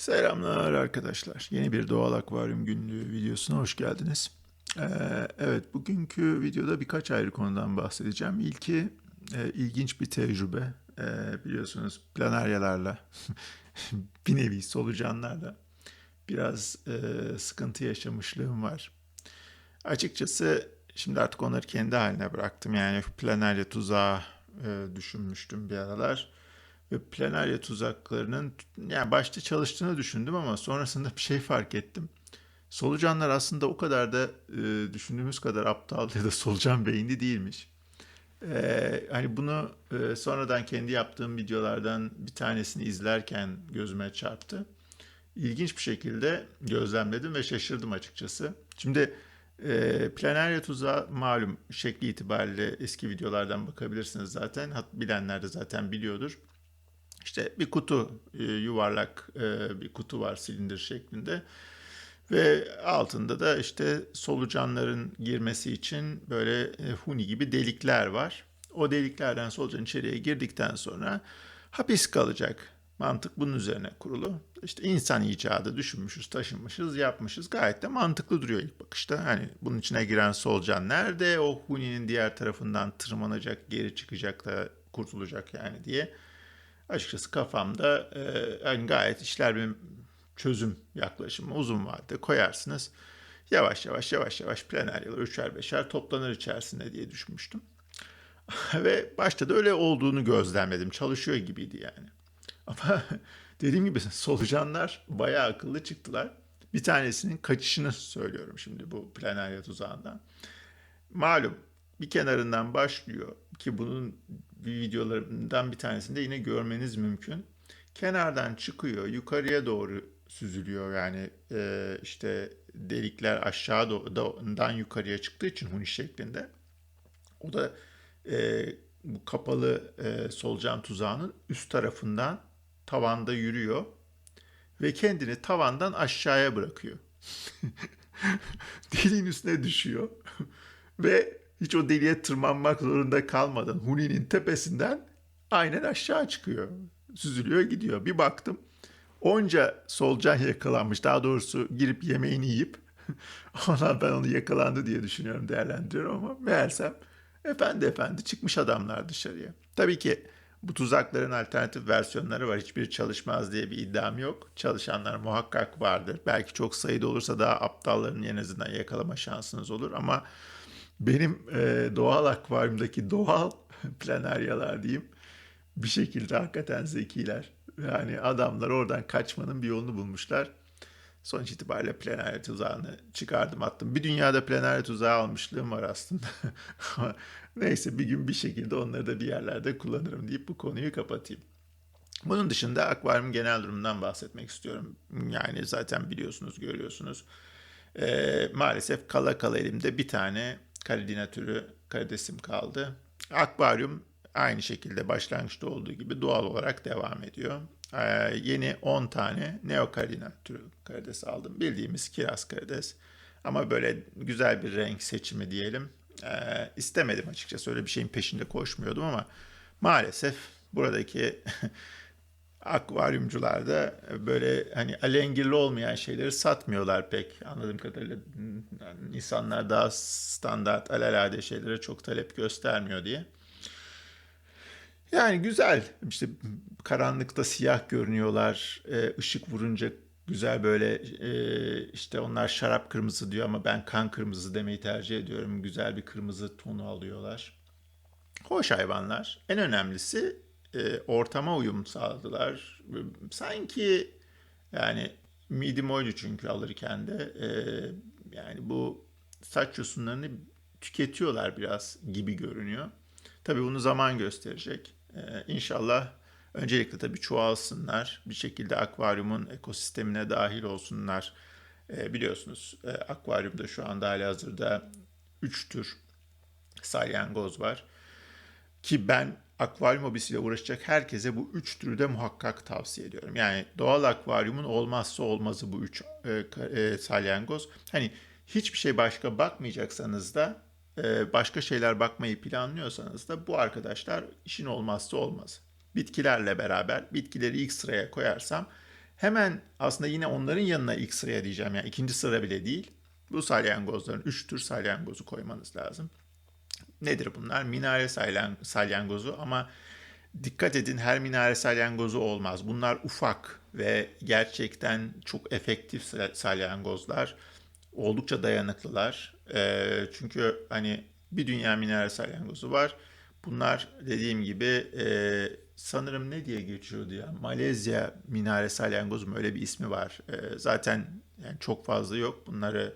Selamlar arkadaşlar. Yeni bir doğal akvaryum günlüğü videosuna hoş geldiniz. Ee, evet, bugünkü videoda birkaç ayrı konudan bahsedeceğim. İlki e, ilginç bir tecrübe. Ee, biliyorsunuz planaryalarla, bir nevi solucanlarla biraz e, sıkıntı yaşamışlığım var. Açıkçası şimdi artık onları kendi haline bıraktım. Yani planarya tuzağı e, düşünmüştüm bir aralar ve planarya tuzaklarının yani başta çalıştığını düşündüm ama sonrasında bir şey fark ettim. Solucanlar aslında o kadar da e, düşündüğümüz kadar aptal ya da solucan beyinli değilmiş. E, hani bunu e, sonradan kendi yaptığım videolardan bir tanesini izlerken gözüme çarptı. İlginç bir şekilde gözlemledim ve şaşırdım açıkçası. Şimdi e, planarya tuzağı malum şekli itibariyle eski videolardan bakabilirsiniz zaten. Bilenler de zaten biliyordur. İşte bir kutu e, yuvarlak e, bir kutu var silindir şeklinde ve altında da işte solucanların girmesi için böyle e, huni gibi delikler var. O deliklerden solucan içeriye girdikten sonra hapis kalacak. Mantık bunun üzerine kurulu. İşte insan icadı düşünmüşüz, taşınmışız, yapmışız. Gayet de mantıklı duruyor ilk bakışta. Hani bunun içine giren solucan nerede? O huninin diğer tarafından tırmanacak, geri çıkacak da kurtulacak yani diye açıkçası kafamda e, yani gayet işler bir çözüm yaklaşımı uzun vadede koyarsınız. Yavaş yavaş yavaş yavaş planaryalar üçer beşer toplanır içerisinde diye düşünmüştüm. Ve başta da öyle olduğunu gözlemledim. Çalışıyor gibiydi yani. Ama dediğim gibi solucanlar bayağı akıllı çıktılar. Bir tanesinin kaçışını söylüyorum şimdi bu planarya tuzağından. Malum bir kenarından başlıyor ki bunun videolarından bir tanesinde yine görmeniz mümkün. Kenardan çıkıyor, yukarıya doğru süzülüyor yani e, işte delikler aşağı doğrudan yukarıya çıktığı için huni şeklinde. O da e, bu kapalı e, solucan tuzağının üst tarafından tavanda yürüyor ve kendini tavandan aşağıya bırakıyor. Deliğin üstüne düşüyor ve hiç o deliğe tırmanmak zorunda kalmadan Huni'nin tepesinden aynen aşağı çıkıyor. Süzülüyor gidiyor. Bir baktım onca solucan yakalanmış. Daha doğrusu girip yemeğini yiyip ona ben onu yakalandı diye düşünüyorum değerlendiriyorum ama meğersem efendi efendi çıkmış adamlar dışarıya. Tabii ki bu tuzakların alternatif versiyonları var. Hiçbir çalışmaz diye bir iddiam yok. Çalışanlar muhakkak vardır. Belki çok sayıda olursa daha aptalların en azından yakalama şansınız olur ama benim e, doğal akvaryumdaki doğal planaryalar diyeyim bir şekilde hakikaten zekiler. Yani adamlar oradan kaçmanın bir yolunu bulmuşlar. Sonuç itibariyle planarya tuzağını çıkardım attım. Bir dünyada planarya tuzağı almışlığım var aslında. Neyse bir gün bir şekilde onları da bir yerlerde kullanırım deyip bu konuyu kapatayım. Bunun dışında akvaryum genel durumundan bahsetmek istiyorum. Yani zaten biliyorsunuz, görüyorsunuz. Ee, maalesef kala kala elimde bir tane karidina türü karidesim kaldı. Akvaryum aynı şekilde başlangıçta olduğu gibi doğal olarak devam ediyor. Ee, yeni 10 tane neokaridina türü karides aldım. Bildiğimiz kiraz karides. Ama böyle güzel bir renk seçimi diyelim. Ee, istemedim açıkçası. Öyle bir şeyin peşinde koşmuyordum ama maalesef buradaki akvaryumcularda böyle hani alengirli olmayan şeyleri satmıyorlar pek. Anladığım kadarıyla yani insanlar daha standart alelade şeylere çok talep göstermiyor diye. Yani güzel. İşte karanlıkta siyah görünüyorlar. Ee, ışık vurunca güzel böyle e, işte onlar şarap kırmızı diyor ama ben kan kırmızı demeyi tercih ediyorum. Güzel bir kırmızı tonu alıyorlar. Hoş hayvanlar. En önemlisi e, ortama uyum sağladılar. Sanki yani midim oydu çünkü alırken de e, yani bu saç yosunlarını tüketiyorlar biraz gibi görünüyor. Tabii bunu zaman gösterecek. E, inşallah öncelikle tabii çoğalsınlar. Bir şekilde akvaryumun ekosistemine dahil olsunlar. E, biliyorsunuz e, akvaryumda şu anda hali hazırda 3 tür salyangoz var. Ki ben akvaryum hobisiyle uğraşacak herkese bu üç türü de muhakkak tavsiye ediyorum. Yani doğal akvaryumun olmazsa olmazı bu üç e, e, salyangoz. Hani hiçbir şey başka bakmayacaksanız da e, başka şeyler bakmayı planlıyorsanız da bu arkadaşlar işin olmazsa olmaz. Bitkilerle beraber bitkileri ilk sıraya koyarsam Hemen aslında yine onların yanına ilk sıraya diyeceğim. Yani ikinci sıra bile değil. Bu salyangozların üç tür salyangozu koymanız lazım. Nedir bunlar? Minare salyan, salyangozu ama dikkat edin her minare salyangozu olmaz. Bunlar ufak ve gerçekten çok efektif sal- salyangozlar. Oldukça dayanıklılar. Ee, çünkü hani bir dünya minare salyangozu var. Bunlar dediğim gibi e, sanırım ne diye geçiyordu ya? Malezya minare salyangozu mu? Öyle bir ismi var. E, zaten çok fazla yok. Bunları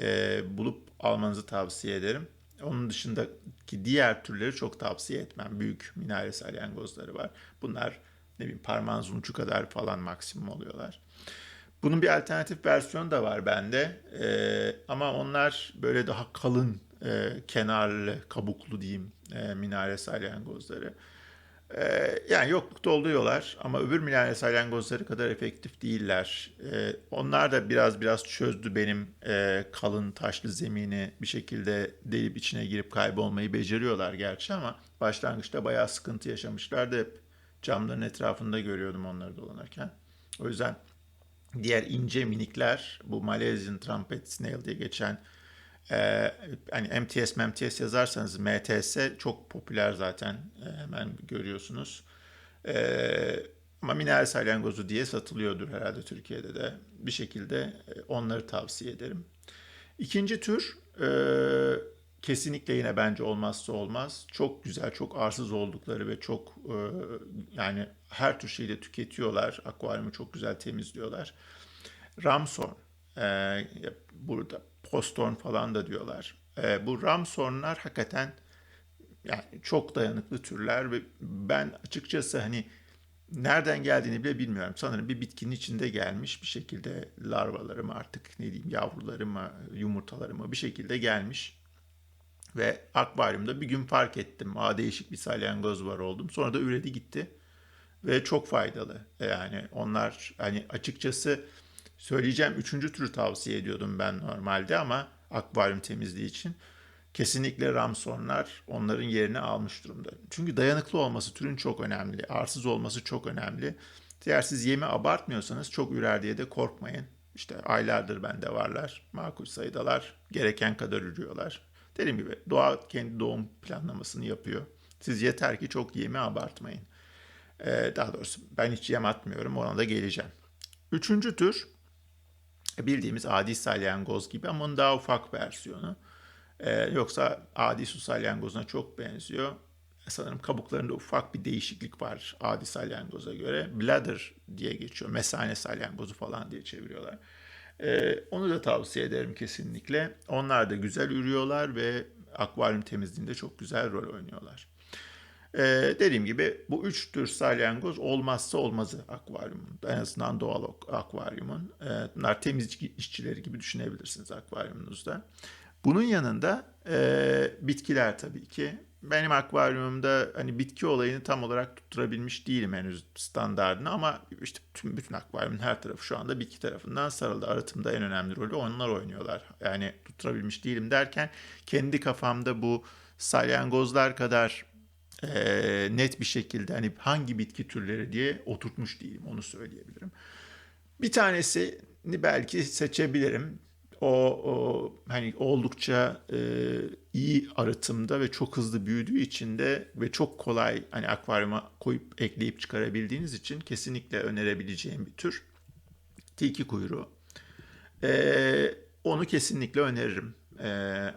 e, bulup almanızı tavsiye ederim. Onun dışındaki diğer türleri çok tavsiye etmem. Büyük minare salyangozları var. Bunlar ne bileyim parmağınızın ucu kadar falan maksimum oluyorlar. Bunun bir alternatif versiyonu da var bende. Ee, ama onlar böyle daha kalın, e, kenarlı, kabuklu diyeyim e, minare salyangozları. Ee, yani yoklukta oluyorlar ama öbür minare salyangozları kadar efektif değiller. Ee, onlar da biraz biraz çözdü benim e, kalın taşlı zemini bir şekilde delip içine girip kaybolmayı beceriyorlar gerçi ama başlangıçta bayağı sıkıntı yaşamışlardı. Hep camların etrafında görüyordum onları dolanırken. O yüzden diğer ince minikler bu Malaysian Trumpet Snail diye geçen e, hani MTS MTS yazarsanız MTS çok popüler zaten E, hemen görüyorsunuz. E, ama mineral salyangozu diye satılıyordur herhalde Türkiye'de de. Bir şekilde e, onları tavsiye ederim. İkinci tür e, kesinlikle yine bence olmazsa olmaz. Çok güzel, çok arsız oldukları ve çok e, yani her tür şeyi de tüketiyorlar. Akvaryumu çok güzel temizliyorlar. Ramson, e, burada postorn falan da diyorlar. E, bu ramsonlar hakikaten yani çok dayanıklı türler ve ben açıkçası hani nereden geldiğini bile bilmiyorum. Sanırım bir bitkinin içinde gelmiş bir şekilde larvaları mı artık ne diyeyim yavruları mı yumurtaları mı bir şekilde gelmiş. Ve akvaryumda bir gün fark ettim. Aa değişik bir salyangoz var oldum. Sonra da üredi gitti. Ve çok faydalı. Yani onlar hani açıkçası söyleyeceğim üçüncü türü tavsiye ediyordum ben normalde ama akvaryum temizliği için. Kesinlikle Ramsonlar onların yerini almış durumda. Çünkü dayanıklı olması türün çok önemli. Arsız olması çok önemli. Eğer siz yemi abartmıyorsanız çok ürer diye de korkmayın. İşte aylardır bende varlar. Makul sayıdalar. Gereken kadar ürüyorlar. Dediğim gibi doğa kendi doğum planlamasını yapıyor. Siz yeter ki çok yemi abartmayın. Ee, daha doğrusu ben hiç yem atmıyorum. Ona da geleceğim. Üçüncü tür bildiğimiz adi salyangoz gibi ama onun daha ufak versiyonu. Ee, yoksa adi su salyangozuna çok benziyor. Sanırım kabuklarında ufak bir değişiklik var adi salyangoza göre. Bladder diye geçiyor. Mesane salyangozu falan diye çeviriyorlar. Ee, onu da tavsiye ederim kesinlikle. Onlar da güzel ürüyorlar ve akvaryum temizliğinde çok güzel rol oynuyorlar. Ee, dediğim gibi bu üç tür salyangoz olmazsa olmazı akvaryumun. En azından doğal akvaryumun. Ee, bunlar temizlik işçileri gibi düşünebilirsiniz akvaryumunuzda. Bunun yanında e, bitkiler tabii ki. Benim akvaryumumda hani bitki olayını tam olarak tutturabilmiş değilim henüz standartını ama işte tüm bütün akvaryumun her tarafı şu anda bitki tarafından sarıldı. Arıtımda en önemli rolü onlar oynuyorlar. Yani tutturabilmiş değilim derken kendi kafamda bu salyangozlar kadar e, net bir şekilde hani hangi bitki türleri diye oturtmuş değilim onu söyleyebilirim. Bir tanesini belki seçebilirim. O, o hani oldukça e, iyi arıtımda ve çok hızlı büyüdüğü için de ve çok kolay hani akvaryuma koyup ekleyip çıkarabildiğiniz için kesinlikle önerebileceğim bir tür. Tilki kuyruğu. E, onu kesinlikle öneririm. E,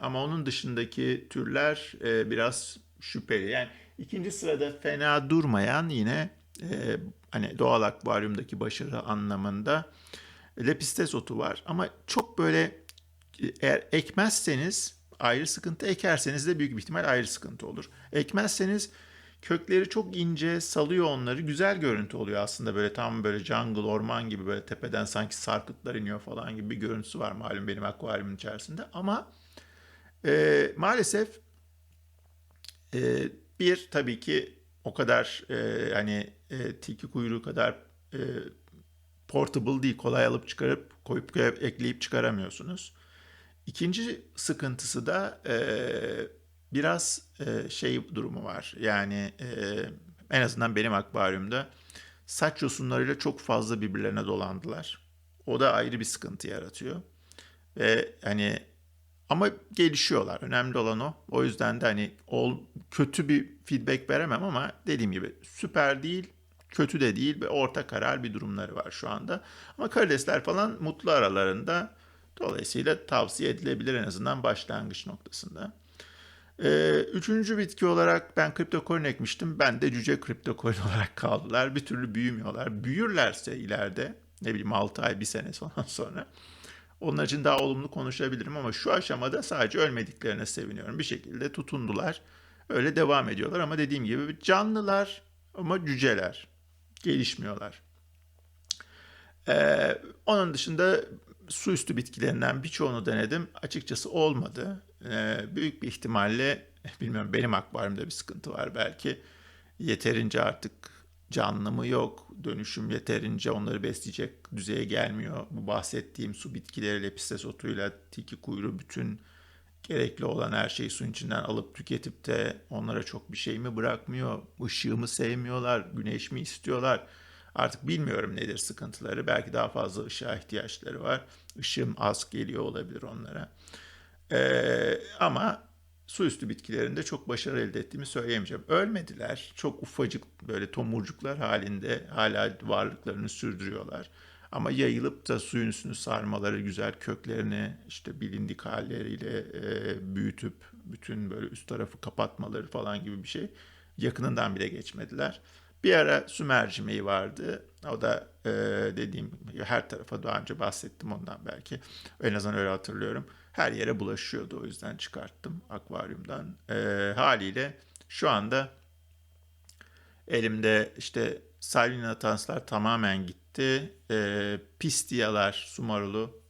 ama onun dışındaki türler e, biraz şüpheli. Yani ikinci sırada fena durmayan yine e, hani doğal akvaryumdaki başarı anlamında lepistes otu var. Ama çok böyle eğer ekmezseniz ayrı sıkıntı, ekerseniz de büyük bir ihtimal ayrı sıkıntı olur. Ekmezseniz kökleri çok ince salıyor onları. Güzel görüntü oluyor aslında böyle tam böyle jungle, orman gibi böyle tepeden sanki sarkıtlar iniyor falan gibi bir görüntüsü var malum benim akvaryumun içerisinde. Ama e, maalesef e, bir tabii ki o kadar e, hani e, tilki kuyruğu kadar e, portable değil. Kolay alıp çıkarıp koyup ekleyip çıkaramıyorsunuz. İkinci sıkıntısı da e, biraz e, şey durumu var. Yani e, en azından benim akvaryumda saç yosunlarıyla çok fazla birbirlerine dolandılar. O da ayrı bir sıkıntı yaratıyor. Ve hani ama gelişiyorlar. Önemli olan o. O yüzden de hani ol, kötü bir feedback veremem ama dediğim gibi süper değil, kötü de değil ve orta karar bir durumları var şu anda. Ama karidesler falan mutlu aralarında. Dolayısıyla tavsiye edilebilir en azından başlangıç noktasında. Ee, üçüncü bitki olarak ben kriptokorin ekmiştim. Ben de cüce kriptokorin olarak kaldılar. Bir türlü büyümüyorlar. Büyürlerse ileride ne bileyim 6 ay, bir sene sonra sonra onlar için daha olumlu konuşabilirim ama şu aşamada sadece ölmediklerine seviniyorum. Bir şekilde tutundular. Öyle devam ediyorlar ama dediğim gibi canlılar ama cüceler. Gelişmiyorlar. Ee, onun dışında su üstü bitkilerinden birçoğunu denedim. Açıkçası olmadı. Ee, büyük bir ihtimalle bilmiyorum benim akvaryumda bir sıkıntı var belki. Yeterince artık canlı mı yok, dönüşüm yeterince onları besleyecek düzeye gelmiyor. Bu bahsettiğim su bitkileri lepistes otuyla tiki kuyruğu bütün gerekli olan her şeyi suyun içinden alıp tüketip de onlara çok bir şey mi bırakmıyor? Işığı mı sevmiyorlar? Güneş mi istiyorlar? Artık bilmiyorum nedir sıkıntıları. Belki daha fazla ışığa ihtiyaçları var. Işığım az geliyor olabilir onlara. Ee, ama su üstü bitkilerinde çok başarı elde ettiğimi söyleyemeyeceğim. Ölmediler. Çok ufacık böyle tomurcuklar halinde hala varlıklarını sürdürüyorlar. Ama yayılıp da suyun üstünü sarmaları, güzel köklerini işte bilindik halleriyle e, büyütüp bütün böyle üst tarafı kapatmaları falan gibi bir şey yakınından bile geçmediler. Bir ara su mercimeği vardı. O da e, dediğim her tarafa daha önce bahsettim ondan belki. En azından öyle hatırlıyorum. Her yere bulaşıyordu o yüzden çıkarttım akvaryumdan. E, haliyle şu anda elimde işte Salvinatanslar tamamen gitti. E, pistiyalar, sumarulu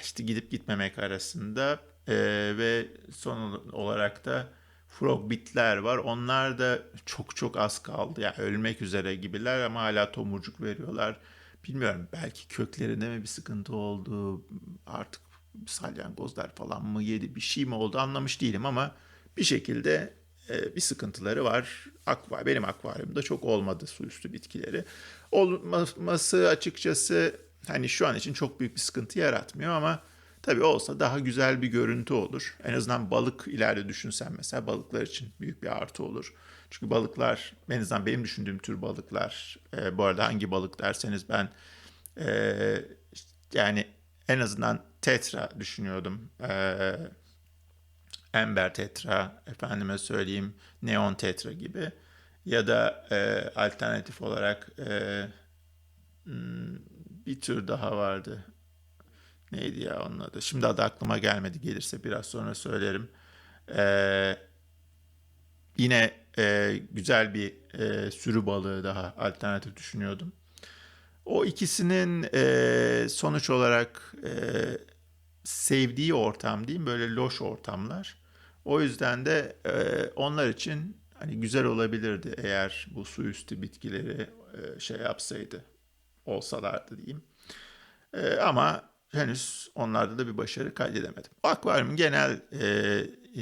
işte gidip gitmemek arasında e, ve son olarak da Frogbitler var. Onlar da çok çok az kaldı. Yani ölmek üzere gibiler ama hala tomurcuk veriyorlar. Bilmiyorum belki köklerinde mi bir sıkıntı oldu. Artık salyangozlar falan mı yedi bir şey mi oldu anlamış değilim ama bir şekilde e, bir sıkıntıları var. Akva, benim akvaryumda çok olmadı su üstü bitkileri. Olması açıkçası hani şu an için çok büyük bir sıkıntı yaratmıyor ama Tabii olsa daha güzel bir görüntü olur. En azından balık ileride düşünsen mesela balıklar için büyük bir artı olur. Çünkü balıklar en azından benim düşündüğüm tür balıklar e, bu arada hangi balık derseniz ben e, yani en azından tetra düşünüyordum. E, ember tetra efendime söyleyeyim neon tetra gibi ya da e, alternatif olarak e, hmm, bir tür daha vardı neydi ya onun adı? Şimdi adı aklıma gelmedi. Gelirse biraz sonra söylerim. Ee, yine e, güzel bir e, sürü balığı daha alternatif düşünüyordum. O ikisinin e, sonuç olarak e, sevdiği ortam diyeyim böyle loş ortamlar. O yüzden de e, onlar için hani güzel olabilirdi eğer bu su üstü bitkileri e, şey yapsaydı olsalardı diyeyim. E, ama henüz onlarda da bir başarı kaydedemedim. Akvaryumun genel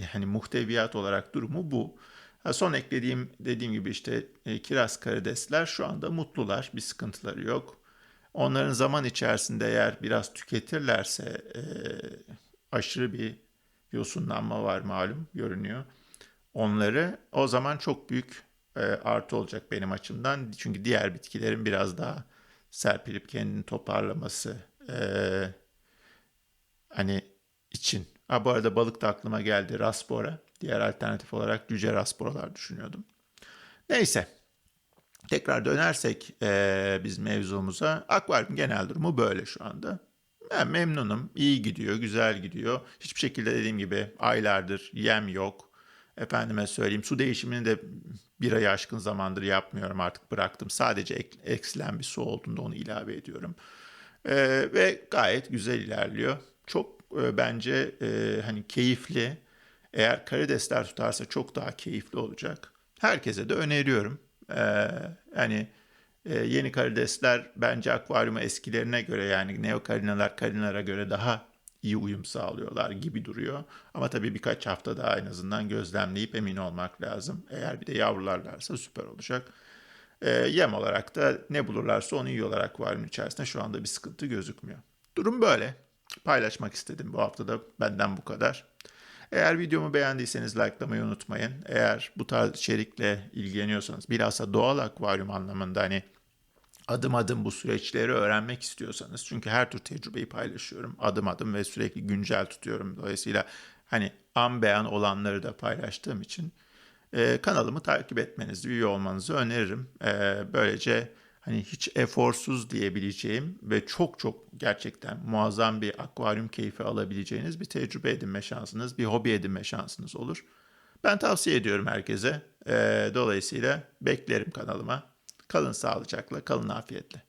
e, hani muhteviyat olarak durumu bu. Ha, son eklediğim dediğim gibi işte e, kiraz karidesler şu anda mutlular. Bir sıkıntıları yok. Onların zaman içerisinde eğer biraz tüketirlerse e, aşırı bir yosunlanma var malum görünüyor. Onları o zaman çok büyük e, artı olacak benim açımdan. Çünkü diğer bitkilerin biraz daha serpilip kendini toparlaması e, hani için. Ha, bu arada balık da aklıma geldi raspora. Diğer alternatif olarak cüce rasporalar düşünüyordum. Neyse. Tekrar dönersek e, biz mevzumuza. Akvaryum genel durumu böyle şu anda. Ben memnunum. İyi gidiyor, güzel gidiyor. Hiçbir şekilde dediğim gibi aylardır yem yok. Efendime söyleyeyim su değişimini de bir ay aşkın zamandır yapmıyorum artık bıraktım. Sadece ek, eksilen bir su olduğunda onu ilave ediyorum. Ee, ve gayet güzel ilerliyor. Çok e, bence e, hani keyifli. Eğer karidesler tutarsa çok daha keyifli olacak. Herkese de öneriyorum. Ee, yani e, yeni karidesler bence akvaryuma eskilerine göre yani neokarinalar karinalara göre daha iyi uyum sağlıyorlar gibi duruyor. Ama tabii birkaç hafta daha en azından gözlemleyip emin olmak lazım. Eğer bir de yavrularlarsa süper olacak. Ee, yem olarak da ne bulurlarsa onu yiyorlar akvaryumun içerisinde. Şu anda bir sıkıntı gözükmüyor. Durum böyle. Paylaşmak istedim bu haftada. Benden bu kadar. Eğer videomu beğendiyseniz likelamayı unutmayın. Eğer bu tarz içerikle ilgileniyorsanız bilhassa doğal akvaryum anlamında hani adım adım bu süreçleri öğrenmek istiyorsanız çünkü her tür tecrübeyi paylaşıyorum adım adım ve sürekli güncel tutuyorum. Dolayısıyla hani an beyan olanları da paylaştığım için e, kanalımı takip etmenizi, üye olmanızı öneririm. E, böylece hani hiç eforsuz diyebileceğim ve çok çok gerçekten muazzam bir akvaryum keyfi alabileceğiniz bir tecrübe edinme şansınız, bir hobi edinme şansınız olur. Ben tavsiye ediyorum herkese. E, dolayısıyla beklerim kanalıma. Kalın sağlıcakla, kalın afiyetle.